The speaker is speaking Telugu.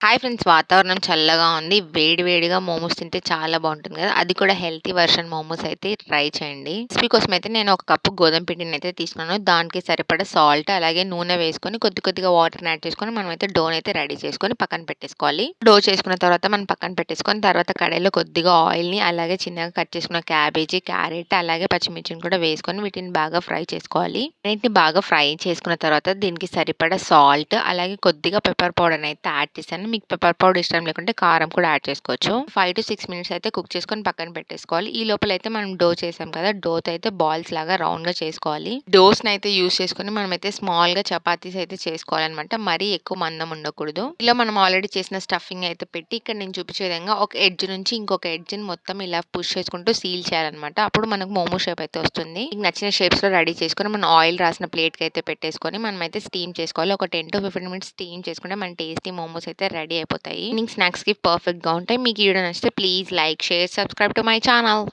హాయ్ ఫ్రెండ్స్ వాతావరణం చల్లగా ఉంది. వేడి వేడిగా మోమోస్ తింటే చాలా బాగుంటుంది కదా! అది కూడా హెల్తీ వర్షన్ మోమోస్ అయితే ట్రై చేయండి. రెసిపీ కోసం అయితే నేను ఒక కప్పు గోధుమ పిండిని అయితే తీసుకున్నాను. దానికి సరిపడా సాల్ట్ అలాగే నూనె వేసుకొని కొద్ది కొద్దిగా వాటర్‌ని యాడ్ చేసుకొని మనం అయితే డోన్ అయితే రెడీ చేసుకొని పక్కన పెట్టేసుకోవాలి. డో చేసుకున్న తర్వాత మనం పక్కన పెట్టేసుకొని తర్వాత కడాయిలో కొద్దిగా ఆయిల్‌ని అలాగే చిన్నగా కట్ చేసుకున్న క్యాబేజీ, క్యారెట్ అలాగే పచ్చిమిర్చిని కూడా వేసుకొని వీటిని బాగా ఫ్రై చేసుకోవాలి. వీటిని బాగా ఫ్రై చేసుకున్న తర్వాత దీనికి సరిపడా సాల్ట్ అలాగే కొద్దిగా పెప్పర్ పౌడర్‌ని అయితే యాడ్ చేశాను. మీకు పెప్పర్ పౌడర్ ఇష్టం లేకుంటే కారం కూడా యాడ్ చేసుకోవచ్చు. 5-6 మినిట్స్ అయితే కుక్ చేసుకొని పక్కన పెట్టేసుకోవాలి. ఈ లోపల అయితే మనం డో చేసాం కదా! డోతో అయితే బాల్స్ లాగా రౌండ్‌గా చేసుకోవాలి. డోస్‌ని అయితే యూస్ చేసుకొని మనమైతే స్మాల్‌గా చపాతీస్ అయితే చేసుకోవాలనమాట. మరీ ఎక్కువ మందం ఉండకూడదు. ఇలా మనం ఆల్రెడీ చేసిన స్టఫింగ్ అయితే పెట్టి ఇక్కడ నేను చూపించే విధంగా ఒక ఎడ్జ్ నుంచి ఇంకొక ఎడ్జ్‌ని మొత్తం ఇలా పుష్ చేసుకుంటూ సీల్ చేయాలనమాట. అప్పుడు మనకు మోమో షేప్ అయితే వస్తుంది. ఇంక నచ్చిన షేప్స్‌లో రెడీ చేసుకొని మనం ఆయిల్ రాసిన ప్లేట్‌కి అయితే పెట్టేసుకొని మనమైతే స్టీమ్ చేసుకోవాలి. ఒక 10-15 మినిట్స్ స్టీమ్ చేసుకుంటే మన టేస్టీ మోమోస్ అయితే రెడీ రెడీ అయిపోతాయి. ఈవినింగ్ స్నాక్స్‌కి పర్ఫెక్ట్‌గా ఉంటాయి. మీకు వీడియో నచ్చితే please like, share, subscribe to my channel.